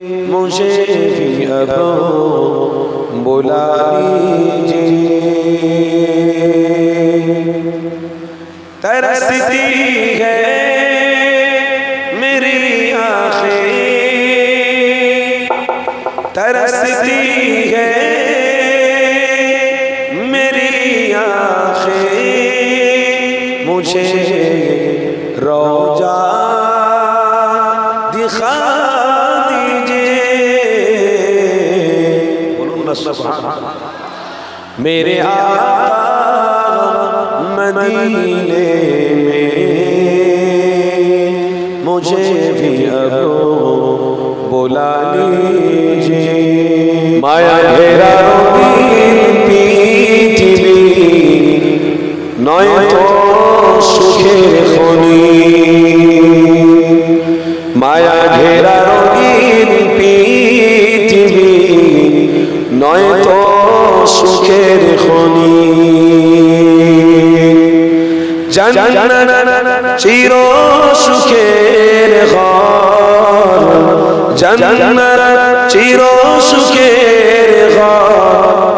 مجھے بھی اب بلا لیجیے ترستی ہے میری آنکھیں۔ ترستی ہے میری آنکھیں۔ مجھے روجہ دکھا۔ میرے آقا مدینے میں مجھے بھی اب بلا لیجیے مایا گھیرا নয় তো সুখের খনি মায়া ঘেরা রঙিন পি খনি চির সুখের ঘর। জান্নাত চির সুখের ঘর।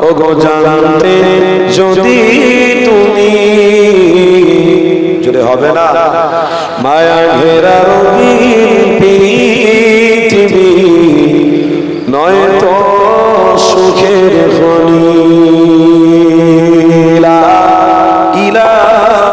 ওগো জানতে যদি তুমি, যদি হবে না, মায়া ঘেরা রবি পৃথিবী নয় তো সুখের ফল